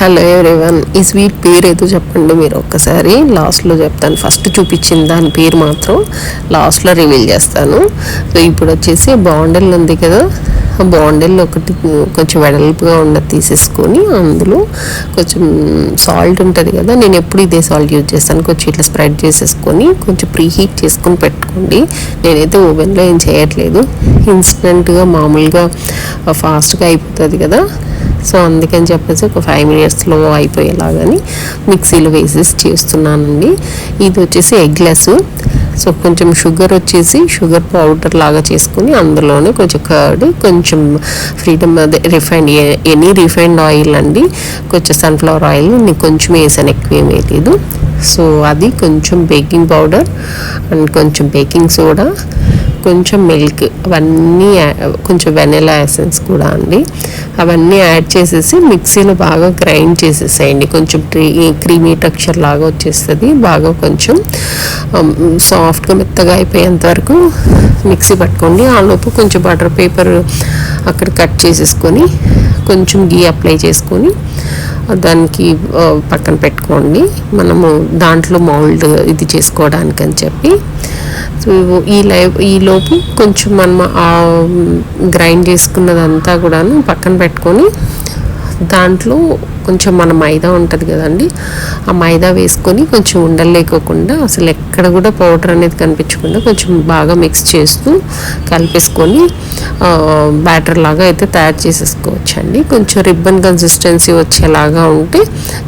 Hello everyone ఈ sweet పేరు ఏదో చెప్పండి మీరు ఒక్కసారి. లాస్ట్లో చెప్తాను. ఫస్ట్ చూపించిన దాని పేరు మాత్రం లాస్ట్లో రివీల్ చేస్తాను. సో ఇప్పుడు వచ్చేసి బాండిల్ ఉంది కదా. ఆ బాండిల్ ఒకటి కొంచెం వెడల్పుగా ఉన్నది తీసేసుకొని అందులో కొంచెం సాల్ట్ ఉంటుంది కదా. నేను ఎప్పుడు ఇదే సాల్ట్ యూజ్ చేస్తాను. కొంచెం ఇట్లా స్ప్రెడ్ చేసేసుకొని కొంచెం ప్రీ హీట్ చేసుకొని పెట్టుకోండి. నేనైతే ఓవెన్లో ఏం చేయట్లేదు. ఇన్స్టెంట్గా మామూలుగా ఫాస్ట్గా అయిపోతుంది కదా. సో అందుకని చెప్పేసి ఒక ఫైవ్ మినిట్స్లో అయిపోయేలాగని మిక్సీలో వేసేసి చేస్తున్నానండి. ఇది వచ్చేసి ఎగ్లెస్ సో కొంచెం షుగర్ వచ్చేసి షుగర్ పౌడర్ లాగా చేసుకుని అందులోనే కొంచెం కర్డ్ కొంచెం ఫ్రీడమ్ అదే రిఫైండ్ ఎనీ రిఫైండ్ ఆయిల్ అండి. కొంచెం సన్ఫ్లవర్ ఆయిల్ నేను కొంచెం వేసాను ఎక్కువ ఏం వేయలేదు. సో అది కొంచెం బేకింగ్ పౌడర్ అండ్ కొంచెం బేకింగ్ సోడా కొంచెం మిల్క్ అవన్నీ కొంచెం వెనిలా ఎసెన్స్ కూడా అండి. అవన్నీ యాడ్ చేసేసి మిక్సీలో బాగా గ్రైండ్ చేసేసేయండి. కొంచెం క్రీమీ టెక్స్చర్ లాగా వచ్చేస్తుంది. బాగా కొంచెం um, సాఫ్ట్గా మెత్తగా అయిపోయేంత వరకు మిక్సీ పట్టుకోండి. ఆ లోపు కొంచెం బటర్ పేపర్ అక్కడ కట్ చేసేసుకొని కొంచెం గీ అప్లై చేసుకొని దానికి పక్కన పెట్టుకోండి. మనము దాంట్లో మౌల్డ్ ఇది చేసుకోవడానికి అని చెప్పి. సో ఈ లైవ్ ఈలోపు కొంచెం మనం గ్రైండ్ చేసుకున్నదంతా కూడాను పక్కన పెట్టుకొని దాంట్లో కొంచెం మన మైదా ఉంటుంది కదండి ఆ మైదా వేసుకొని కొంచెం ఉండలు లేకోకుండా అసలు ఎక్కడ కూడా పౌడర్ అనేది కనిపించకుండా కొంచెం బాగా మిక్స్ చేస్తూ కలిపేసుకొని బ్యాటర్ లాగా అయితే తయారు చేసేసుకోవచ్చు అండి కొంచెం రిబ్బన్ కన్సిస్టెన్సీ వచ్చేలాగా ఉంటే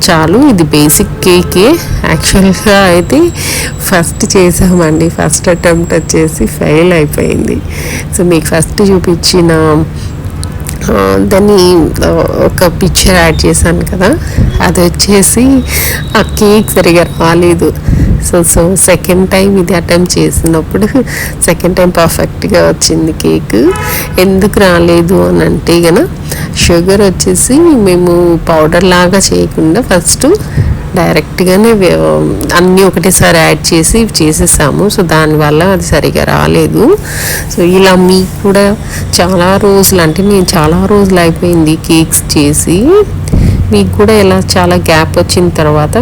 చాలు. ఇది బేసిక్ కేకే యాక్చువల్గా అయితే ఫస్ట్ చేసామండి. ఫస్ట్ అటెంప్ట్ వచ్చేసి ఫెయిల్ అయిపోయింది. సో మీకు ఫస్ట్ చూపించిన దాన్ని ఒక పిక్చర్ యాడ్ చేశాను కదా. అది వచ్చేసి ఆ కేక్ సరిగా రాలేదు. సో సో సెకండ్ టైం ఇది అటెంప్ట్ చేసినప్పుడు సెకండ్ టైం పర్ఫెక్ట్గా వచ్చింది కేక్ ఎందుకు రాలేదు అని అంటే గన షుగర్ వచ్చేసి మేము పౌడర్ లాగా చేయకుండా ఫస్ట్ డైరెక్ట్గానే అన్నీ ఒకటేసారి యాడ్ చేసి చేసేసాము. సో దానివల్ల అది సరిగా రాలేదు. సో ఇలా మీకు కూడా చాలా రోజులు అంటే నేను చాలా రోజులు అయిపోయింది కేక్స్ చేసి. మీకు కూడా ఇలా చాలా గ్యాప్ వచ్చిన తర్వాత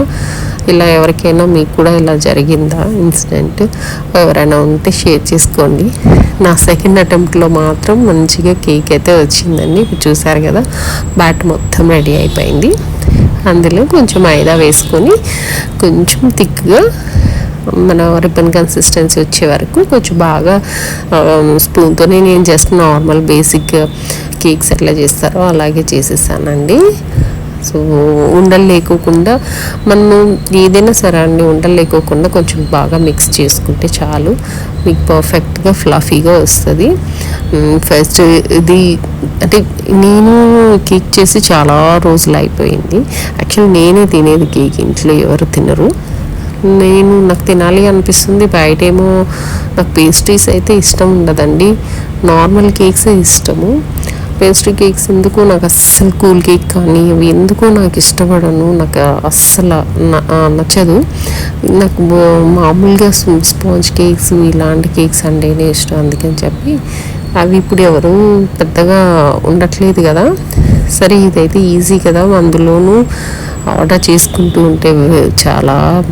ఇలా ఎవరికైనా మీకు కూడా ఇలా జరిగిందా ఇన్సిడెంట్? ఎవరైనా ఉంటే షేర్ చేసుకోండి. నా సెకండ్ అటెంప్ట్లో మాత్రం మంచిగా కేక్ అయితే వచ్చిందండి. ఇప్పుడు చూసారు కదా బ్యాట్ మొత్తం రెడీ అయిపోయింది. అందులో కొంచెం మైదా వేసుకొని కొంచెం థిక్గా మన రిబ్బన్ కన్సిస్టెన్సీ వచ్చే వరకు కొంచెం బాగా స్పూన్తోనే నేను జస్ట్ నార్మల్ బేసిక్ కేక్స్ ఎట్లా చేస్తారో అలాగే చేసేసానండి. సో ఉండలు లేకోకుండా మనము ఏదైనా సరే అండి ఉండలు లేకోకుండా కొంచెం బాగా మిక్స్ చేసుకుంటే చాలు. మీకు పర్ఫెక్ట్గా ఫ్లఫీగా వస్తుంది. ఫస్ట్ ఇది అంటే నేను కేక్ చేసి చాలా రోజులు అయిపోయింది. యాక్చువల్లీ నేనే తినేది కేక్ ఇంట్లో ఎవరు తినరు. నేను నాకు తినాలి అనిపిస్తుంది. బయటేమో నాకు పేస్ట్రీస్ అయితే ఇష్టం ఉండదండి. నార్మల్ కేక్సే ఇష్టము. పేస్ట్రీ కేక్స్ ఎందుకు నాకు అస్సలు కూల్ కేక్ కానీ అవి ఎందుకో నాకు ఇష్టపడను నాకు అస్సలు న- నచ్చదు. నాకు మామూలుగా స్పాంజ్ కేక్స్ ఇలాంటి కేక్స్ అంటేనే ఇష్టం. అందుకని చెప్పి అవి ఇప్పుడు ఎవరు పెద్దగా ఉండట్లేదు కదా. సరే ఇదైతే ఈజీ కదా. అందులోనూ ఆర్డర్ చేసుకుంటూ ఉంటే చాలా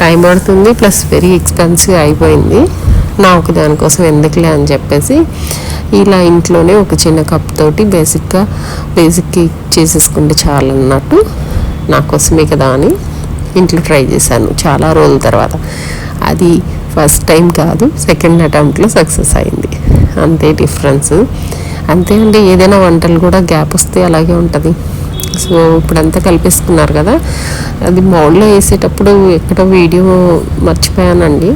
టైం పడుతుంది ప్లస్ వెరీ ఎక్స్పెన్సివ్ అయిపోయింది. నాకు దానికోసం ఎందుకులే అని చెప్పేసి ఇలా ఇంట్లోనే ఒక చిన్న కప్ తోటి బేసిక్గా బేసిక్ కేక్ చేసేసుకుంటే చాలు అన్నట్టు నా కోసమే కదా అని ఇంట్లో ట్రై చేశాను చాలా రోజుల తర్వాత. అది ఫస్ట్ టైం కాదు సెకండ్ అటెంప్ట్లో సక్సెస్ అయింది. అంతే డిఫరెన్స్ అంతే అండి ఏదైనా వంటలు కూడా గ్యాప్ వస్తే అలాగే ఉంటుంది. సో ఇప్పుడంతా కలిపేసుకున్నారు కదా. అది మౌల్లో వేసేటప్పుడు ఎక్కడో వీడియో మర్చిపోయానండి.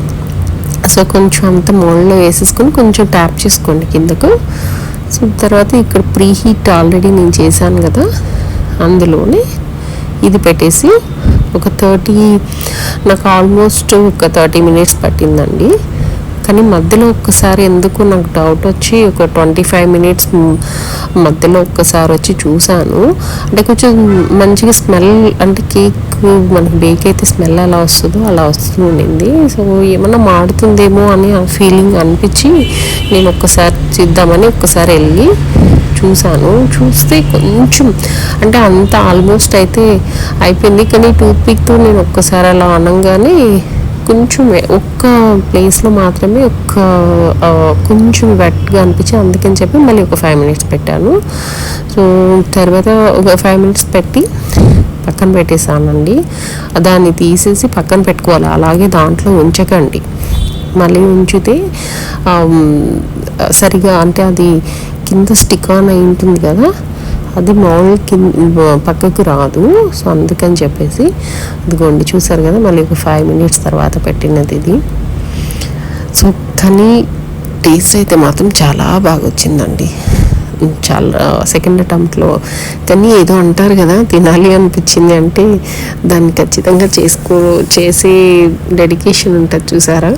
సో కొంచెం అంత మోడల్లో వేసేసుకొని కొంచెం ట్యాప్ చేసుకోండి కిందకు. సో తర్వాత ఇక్కడ ప్రీ హీట్ ఆల్రెడీ నేను చేశాను కదా అందులోనే ఇది పెట్టేసి ఒక థర్టీ నాకు ఆల్మోస్ట్ ఒక థర్టీ మినిట్స్ పట్టిందండి. కానీ మధ్యలో ఒక్కసారి ఎందుకు నాకు డౌట్ వచ్చి ఒక ట్వంటీ ఫైవ్ మినిట్స్ మధ్యలో ఒక్కసారి వచ్చి చూశాను. అంటే కొంచెం మంచిగా స్మెల్ అంటే కేక్ మనకి బేక్ అయితే స్మెల్ అలా వస్తుందో అలా వస్తూ ఉండింది. సో ఏమన్నా మాడుతుందేమో అని ఆ ఫీలింగ్ అనిపించి నేను ఒక్కసారి చేద్దామని ఒక్కసారి వెళ్ళి చూశాను. చూస్తే కొంచెం అంటే అంత ఆల్మోస్ట్ అయితే అయిపోయింది. కానీ టూత్ పిక్తో నేను ఒక్కసారి అలా అనగానే కొంచెం ఒక్క ప్లేస్లో మాత్రమే ఒక్క కొంచెం వెట్గా అనిపించి అందుకని చెప్పి మళ్ళీ ఒక ఫైవ్ మినిట్స్ పెట్టాను. సో తర్వాత ఒక ఫైవ్ మినిట్స్ పెట్టి పక్కన పెట్టేసానండి దాన్ని తీసేసి పక్కన పెట్టుకోవాలి. అలాగే దాంట్లో ఉంచకండి. మళ్ళీ ఉంచితే సరిగా అంటే అది కింద స్టిక్ ఆన్ అయి ఉంటుంది కదా? అది మామూలు కింద పక్కకు రాదు. సో అందుకని చెప్పేసి ఇదిగోండి చూసారు కదా మళ్ళీ ఒక ఫైవ్ మినిట్స్ తర్వాత పెట్టినది ఇది. సో కానీ టేస్ట్ అయితే మాత్రం చాలా బాగా వచ్చిందండి చాలా సెకండ్ అటెంప్ట్లో కానీ ఏదో అంటారు కదా తినాలి అనిపించింది అంటే దాన్ని ఖచ్చితంగా చేసుకో చేసే డెడికేషన్ ఉంటుంది చూసారా?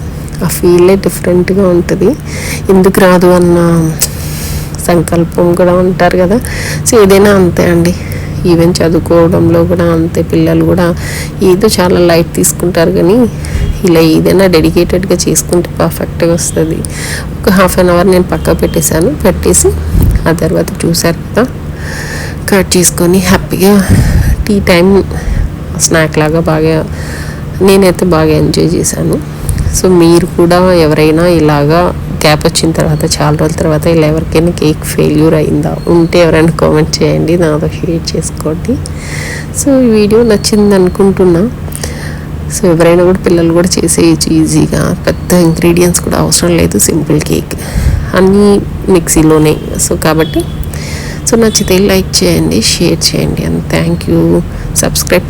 ఆ ఫీలే డిఫరెంట్గా ఉంటుంది. ఎందుకు రాదు అన్న సంకల్పం కూడా ఉంటారు కదా. సో ఏదైనా అంతే అండి. ఈవెన్ చదువుకోవడంలో కూడా అంతే పిల్లలు కూడా ఏదో చాలా లైట్ తీసుకుంటారు కానీ ఇలా ఏదైనా డెడికేటెడ్గా చేసుకుంటే పర్ఫెక్ట్గా వస్తుంది. ఒక హాఫ్ అన్ అవర్ నేను పక్క పెట్టేశాను. పెట్టేసి ఆ తర్వాత చూసారు కదా. కట్ చేసుకొని హ్యాపీగా టీ టైం స్నాక్ లాగా బాగా నేనైతే బాగా ఎంజాయ్ చేశాను. సో మీరు కూడా ఎవరైనా ఇలాగా గ్యాప్ వచ్చిన తర్వాత చాలా రోజుల తర్వాత ఇలా ఎవరికైనా కేక్ ఫెయిల్యూర్ అయిందా? ఉంటే ఎవరైనా కామెంట్ చేయండి నాతో షేర్ చేసుకోండి. సో ఈ వీడియో నచ్చింది అనుకుంటున్నా. సో ఎవరైనా కూడా పిల్లలు కూడా చేసేయచ్చు ఈజీగా. పెద్ద ఇంగ్రీడియంట్స్ కూడా అవసరం లేదు సింపుల్ కేక్ అన్నీ మిక్సీలోనే. సో కాబట్టి సో నచ్చితే లైక్ చేయండి షేర్ చేయండి అండ్ థ్యాంక్ యూ సబ్స్క్రైబ్